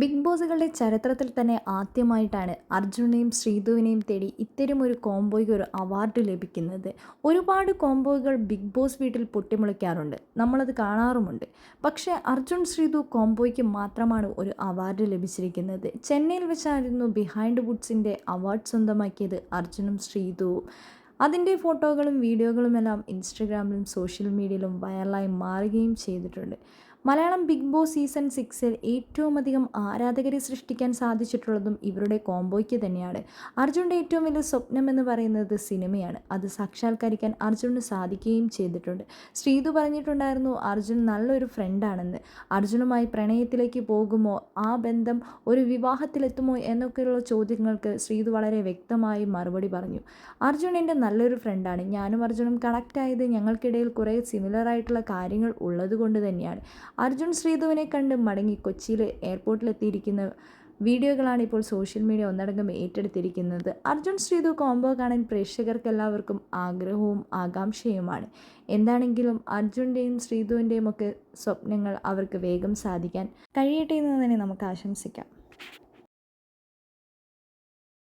Big ബോസുകളുടെ ചരിത്രത്തിൽ തന്നെ ആദ്യമായിട്ടാണ് അർജുനെയും ശ്രീധുവിനെയും തേടി ഇത്തരം ഒരു കോംബോയ്ക്ക് ഒരു അവാർഡ് ലഭിക്കുന്നത്. ഒരുപാട് കോംബോകൾ ബിഗ് ബോസ് വീട്ടിൽ പൊട്ടിമുളയ്ക്കാറുണ്ട്. നമ്മളത് കാണാറുമുണ്ട്. പക്ഷേ അർജുൻ ശ്രീധു കോംബോയ്ക്ക് മാത്രമാണ് ഒരു അവാർഡ് ലഭിച്ചിരിക്കുന്നത്. ചെന്നൈയിൽ വെച്ചായിരുന്നു ബിഹൈൻഡ് വുഡ്സിന്റെ അവാർഡ് സ്വന്തമാക്കിയത് അർജുനും ശ്രീധുവും. അതിന്റെ ഫോട്ടോകളും വീഡിയോകളുമെല്ലാം ഇൻസ്റ്റഗ്രാമിലും സോഷ്യൽ മീഡിയയിലും വൈറലായി മാറുകയും ചെയ്തിട്ടുണ്ട്. മലയാളം ബിഗ് ബോസ് സീസൺ സിക്സിൽ ഏറ്റവും അധികം ആരാധകരെ സൃഷ്ടിക്കാൻ സാധിച്ചിട്ടുള്ളതും ഇവരുടെ കോംബോയ്ക്ക് തന്നെയാണ്. അർജുന്റെ ഏറ്റവും വലിയ സ്വപ്നം എന്ന് പറയുന്നത് സിനിമയാണ്. അത് സാക്ഷാത്കരിക്കാൻ അർജുന് സാധിക്കുകയും ചെയ്തിട്ടുണ്ട്. ശ്രീതു പറഞ്ഞിട്ടുണ്ടായിരുന്നു അർജുൻ നല്ലൊരു ഫ്രണ്ടാണെന്ന്. അർജുനുമായി പ്രണയത്തിലേക്ക് പോകുമോ? ആ ബന്ധം ഒരു വിവാഹത്തിലെത്തുമോ? എന്നൊക്കെയുള്ള ചോദ്യങ്ങൾക്ക് ശ്രീതു വളരെ വ്യക്തമായി മറുപടി പറഞ്ഞു. അർജുൻ എന്റെ നല്ലൊരു ഫ്രണ്ടാണ്. ഞാനും അർജുനും കണക്റ്റ് ആയത് ഞങ്ങൾക്കിടയിൽ കുറേ സിമിലർ ആയിട്ടുള്ള കാര്യങ്ങൾ ഉള്ളതുകൊണ്ട് തന്നെയാണ്. അർജുൻ ശ്രീധുവിനെ കണ്ട് മടങ്ങി കൊച്ചിയിൽ എയർപോർട്ടിലെത്തിയിരിക്കുന്ന വീഡിയോകളാണ് ഇപ്പോൾ സോഷ്യൽ മീഡിയ ഒന്നടങ്കം ഏറ്റെടുത്തിരിക്കുന്നത്. അർജുൻ ശ്രീധു കോംബോ കാണാൻ പ്രേക്ഷകർക്കെല്ലാവർക്കും ആഗ്രഹവും ആകാംക്ഷയുമാണ്. എന്താണെങ്കിലും അർജുന്റെയും ശ്രീധുവിന്റെയും ഒക്കെ സ്വപ്നങ്ങൾ അവർക്ക് വേഗം സാധിക്കാൻ കഴിയട്ടെ എന്ന് തന്നെ നമുക്ക് ആശംസിക്കാം.